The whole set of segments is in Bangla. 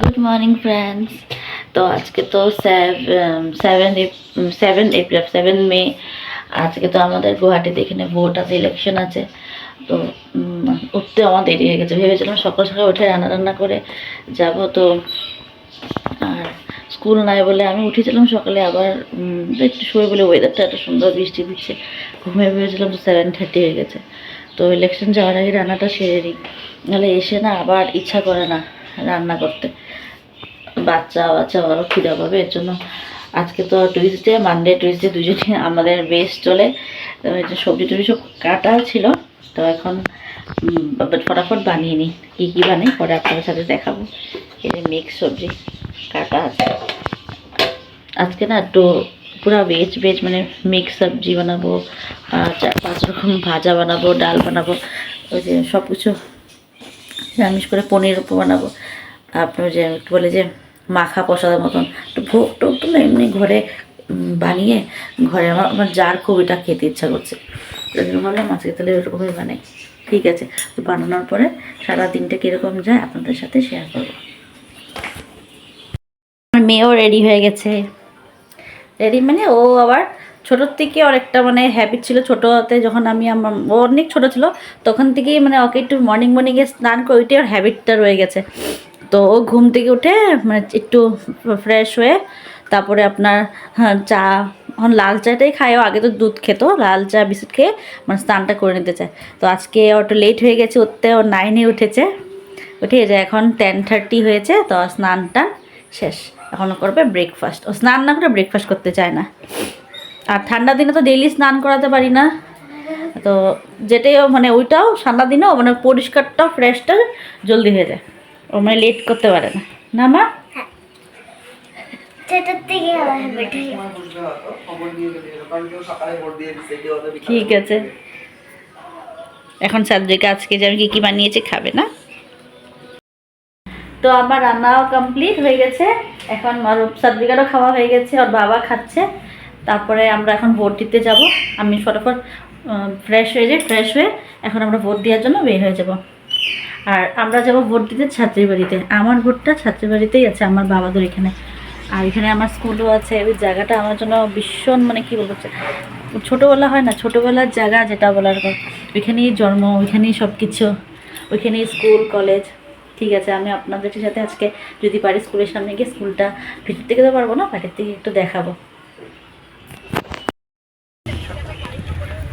গুড মর্নিং ফ্রেন্ডস তো আজকে তো seven seven April seven May আজকে তো আমাদের গুয়াহাটিতে এখানে ভোট আছে ইলেকশন আছে। তো উঠতে আমার দেরি হয়ে গেছে। ভেবেছিলাম সকাল সকাল উঠে রান্না রান্না করে যাব, তো আর স্কুল নাই বলে আমি উঠেছিলাম সকালে। আবার একটু শুয়ে বলে ওয়েদারটা এত সুন্দর বৃষ্টি দিচ্ছে। ঘুমিয়ে ভেবেছিলাম তো সেভেন থার্টি হয়ে গেছে। তো ইলেকশন যাওয়ার আগে রান্নাটা সেরে নিই। নাহলে এসে না আবার ইচ্ছা করে না। রান্না করতে। বাচ্চা বাচ্চা আরও খিদা পাবে, এর জন্য আজকে তো টুইসডে মানডে টুইসডে দুজনে আমাদের বেশ চলে। সবজি টবজি সব কাটা ছিল, তো এখন ফটাফট বানিয়ে নিই। কী কী বানাই, পরে আপনাদের সাথে দেখাবো। এই যে মিক্স সবজি কাটা আছে। আজকে না একটু পুরো ভেজ ভেজ মানে মিক্স সবজি বানাবো পাঁচ রকম ভাজা বানাবো, ডাল বানাবো, ওই যে সব কিছু নিরামিষ করে পনির বানাবো। আপনার যে একটু বলে যে মাখা প্রসাদের মতন। একটু ভোগ টোক তো এমনি ঘরে বানিয়ে ঘরে আমার আমার যার খুব এটা খেতে ইচ্ছা করছে। জন্য ভাবলাম আজকে তাহলে ওরকমই বানাই। ঠিক আছে, তো বানানোর পরে সারা দিনটা কীরকম যায় আপনাদের সাথে শেয়ার করব। আমার মেয়েও রেডি হয়ে গেছে। রেডি মানে ও আবার ছোটোর থেকে ওর একটা মানে হ্যাবিট ছিল ছোটোতে যখন আমি আমার ও অনেক ছোটো ছিল তখন থেকেই মানে ওকে একটু মর্নিং মর্নিংয়ে স্নান করে ওইটাই ওর হ্যাবিটটা রয়ে গেছে। তো ও ঘুম থেকে উঠে মানে একটু ফ্রেশ হয়ে তারপরে আপনার হ্যাঁ, চা এখন লাল চাটাই খায় ও আগে তো দুধ খেত লাল চা বিস্কুট খেয়ে মানে স্নানটা করে নিতে চায়। তো আজকে একটু লেট হয়ে গেছে ওতে ও নাইনে উঠেছে। উঠে যে এখন টেন থার্টি হয়েছে তো স্নানটা শেষ। এখন করবে ব্রেকফাস্ট ও স্নান না করে ব্রেকফাস্ট করতে চায় না। আর ঠান্ডা দিনে তো ডেইলি স্নান করাতে পারি না। তো যেটাই মানে ওইটাও ঠান্ডা দিনেও মানে পরিষ্কারটা ফ্রেশটা জলদি হয়ে যায়। ও মানে লেট করতে পারে না। না মা? আমার। ঠিক আছে। এখন সাদ্রিকা আজকে যে আমি কী কী বানিয়েছি খাবে না? তো আমার রান্নাও কমপ্লিট হয়ে গেছে। এখন আর সাদ্রিকারও খাওয়া হয়ে গেছে ওর বাবা খাচ্ছে। তারপরে আমরা এখন ভোট দিতে যাব। আমি ফটাফট ফ্রেশ হয়ে যাই ফ্রেশ হয়ে এখন আমরা ভোট দেওয়ার জন্য বের হয়ে যাব। আর আমরা যাব ভোট দিতে ছাত্রী বাড়িতে। আমার ভোটটা ছাত্রী বাড়িতেই আছে, আমার বাবাদের এখানে। আর এখানে আমার স্কুলও আছে ওই জায়গাটা আমার জন্য ভীষণ মানে কী বলব ছোটোবেলা হয় না, ছোটোবেলার জায়গা যেটা বলার ওইখানেই জন্ম, ওইখানেই সব কিছু ওইখানেই স্কুল, কলেজ। ঠিক আছে, আমি আপনাদের সাথে আজকে যদি পারি স্কুলের সামনে গিয়ে স্কুলটা ভিতর থেকে তো পারব না, বাইরের থেকে একটু দেখাবো।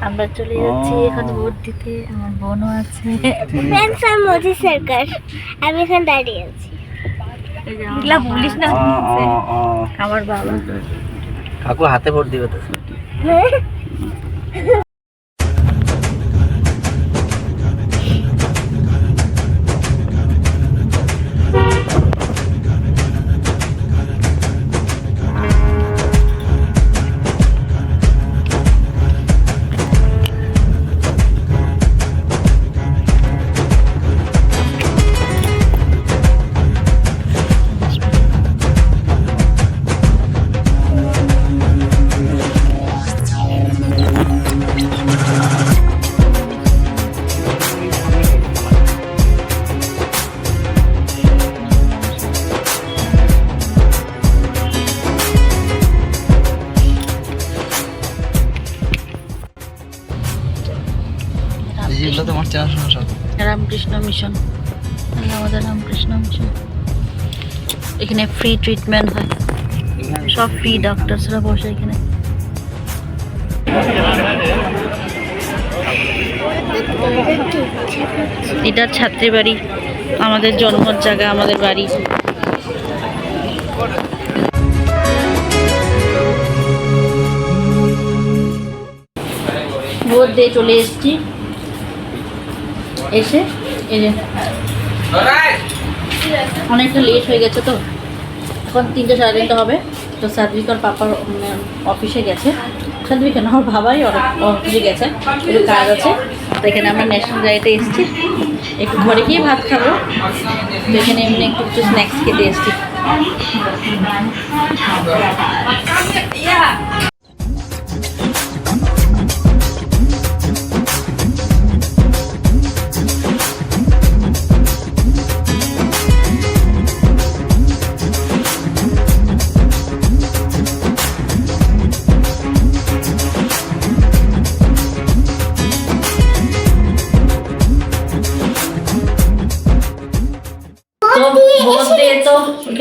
আমরা চলে যাচ্ছি এখন ভোট দিতে আমার বোনও আছে। আর মোদি সরকার আমি এখানে দাঁড়িয়ে আছি। এগুলা বলিস না। আমার বাবা। কাকু হাতে ভোট দিবে তো? মিশন আমাদের রামকৃষ্ণ মিশন এখানে ফ্রি ট্রিটমেন্ট হয়। সব ফ্রি ডক্টরসরা বসে এখানে। এটা ছাত্রী বাড়ি। আমাদের জন্মর জায়গা, আমাদের বাড়ি। ভোট দিয়ে চলে এসেছি। এসে এই যে, অনেকটা লেট হয়ে গেছে তো। এখন তিনটে সাড়ে তিনটে হবে। তো সাদবিকর পাপার অফিসে গেছে। সাদবিক না আমার বাবাই অফিসে গেছে। একটু কাজ আছে। তো এখানে আমরা ন্যাশনাল গাড়িতে এসেছি। একটু ঘরে গিয়ে ভাত খাব। তো এখানে এমনি একটু কিছু স্ন্যাক্স খেতে এসেছি।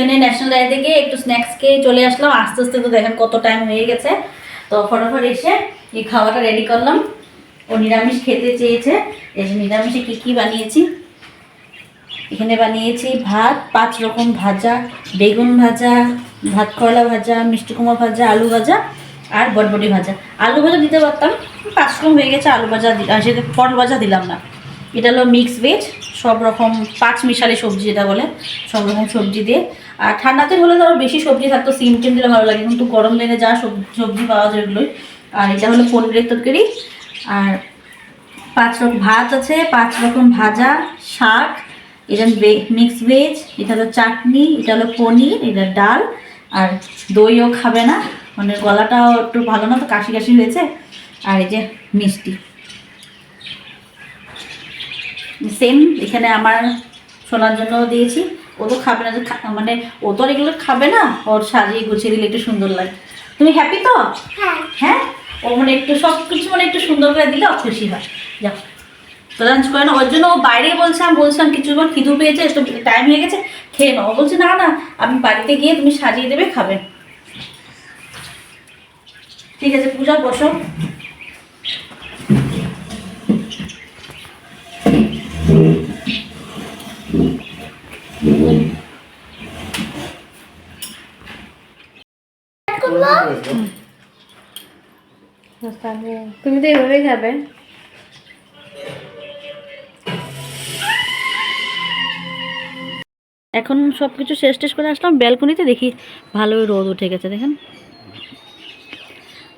তো এখানে ন্যাশনাল ডায়েরি থেকে একটু স্ন্যাক্স খেয়ে চলে আসলাম। আস্তে আস্তে তো দেখেন কত টাইম হয়ে গেছে। তো ফটাফট এসে এই খাওয়াটা রেডি করলাম। ও নিরামিষ খেতে চেয়েছে। এই নিরামিষে কী কী বানিয়েছি? এখানে বানিয়েছি ভাত, পাঁচ রকম ভাজা, বেগুন ভাজা, ভাত করলা ভাজা, মিষ্টি কুমড়ো ভাজা, আলু ভাজা আর বটবটি ভাজা। আলু ভাজা দিতে পারতাম, পাঁচ রকম হয়ে গেছে, আলু ভাজা দি- আর সেটা পটল ভাজা দিলাম না। এটা হলো মিক্স ভেজ সব রকম পাঁচ মিশালি সবজি যেটা বলে, সব রকম সবজি দিয়ে। আর ঠান্ডাতে হলে ধরো বেশি সবজি থাকতো, সিম টিম দিলে ভালো লাগে, কিন্তু গরম দিনে যা সব- সবজি পাওয়া যায় ওগুলোই। আর এটা হলো পনিরের তরকারি। আর পাঁচ রকম ভাত আছে, পাঁচ রকম ভাজা, শাক, এটা মিক্স ভেজ এটা হলো চাটনি, এটা হলো পনির, এটা ডাল। আর দইও খাবে না মানে গলাটাও একটু ভালো না তো, কাশি কাশি হয়েছে। আর এই যে মিষ্টি। সেম এখানে আমার শোনার জন্য দিয়েছি। ও তো খাবে না মানে ও তো আর এগুলো খাবে না ওর সাজিয়ে গুছিয়ে দিলে একটু সুন্দর লাগে। তুমি হ্যাপি তো? হ্যাঁ। হ্যাঁ? ও মানে একটু সব কিছু মানে একটু সুন্দর করে দিলে ও খুশি হয়। যাও। তো লাঞ্চ করে না ওর জন্য ও বাইরে বলছিলাম কিছু বার খিদু পেয়েছে একটু টাইম হয়ে গেছে খেয়ে নাও। বলছে না না আমি বাড়িতে গিয়ে তুমি সাজিয়ে দেবে খাবে। ঠিক আছে পূজা বসো। তুমি তো এভাবেই এখন সব কিছু শেষ টেস করে আসলাম, ব্যালকনিতে দেখি ভালোই রোদ উঠে গেছে, দেখেন।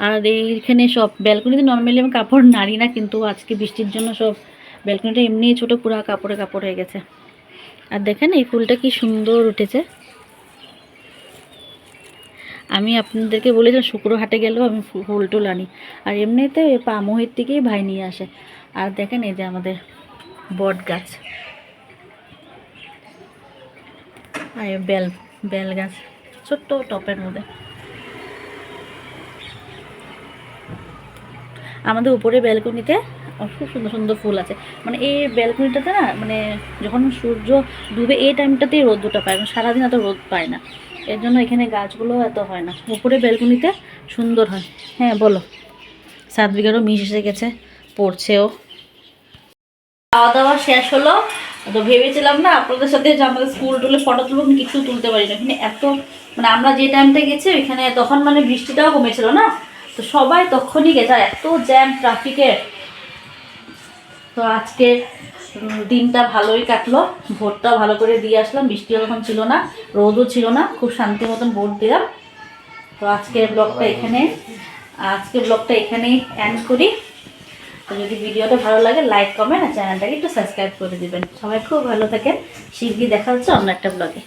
আর এইখানে সব ব্যালকনিতে নর্মালি আমি কাপড় নাড়ি না, কিন্তু আজকে বৃষ্টির জন্য সব ব্যালকনিটা এমনি ছোটো পুরো কাপড়ে কাপড় হয়ে গেছে। আর দেখেন এই ফুলটা কি সুন্দর উঠেছে। আমি আপনাদেরকে বলেছিলাম শুক্র হাটে গেলেও আমি ফুল টুল আনি। আর এমনিতে পামোহের থেকেই ভাই নিয়ে আসে। আর দেখেন এই যে আমাদের বট গাছ। আর বেল বেল গাছ, ছোট্ট টপের মধ্যে। আমাদের উপরে ব্যালকনিতে খুব সুন্দর সুন্দর ফুল আছে। মানে এই ব্যালকনিটাতে না মানে যখন সূর্য ডুবে এই টাইমটাতেই রোদ্দুটা পায় কারণ সারাদিন এত রোদ পায় না। এর জন্য এখানে গাছগুলো এত হয় না। উপরে ব্যালকনিতে সুন্দর হয়। হ্যাঁ বলো। সাত বিঘারও মিশ এসে গেছে, পড়ছেও। খাওয়া দাওয়া শেষ হলো। তো ভেবেছিলাম না আপনাদের সাথে যে আমাদের স্কুল টুলে ফটো তুলবো কিন্তু কিছু তুলতে পারি না। এখানে এত মানে আমরা যে টাইমটা গেছি ওইখানে তখন মানে বৃষ্টিটাও কমেছিল না? তো সবাই তখনই গেছে, আর এত জ্যাম ট্রাফিকের তো আজকে দিনটা ভালোই কাটলো। ভোটটা ভালো করে দিয়ে আসলাম। বৃষ্টিও তখন ছিল না, রোদও ছিল না। খুব শান্তি মতন ভোট দিলাম। তো আজকের ব্লগটা এখানে, আজকে ব্লগটা এখানেই এন্ড করি। তো যদি ভিডিওটা ভালো লাগে লাইক কমেন্ট আর চ্যানেলটাকে একটু সাবস্ক্রাইব করে দেবেন। সবাই খুব ভালো থাকেন। শিগগির দেখা হচ্ছে অন্য একটা ব্লগে।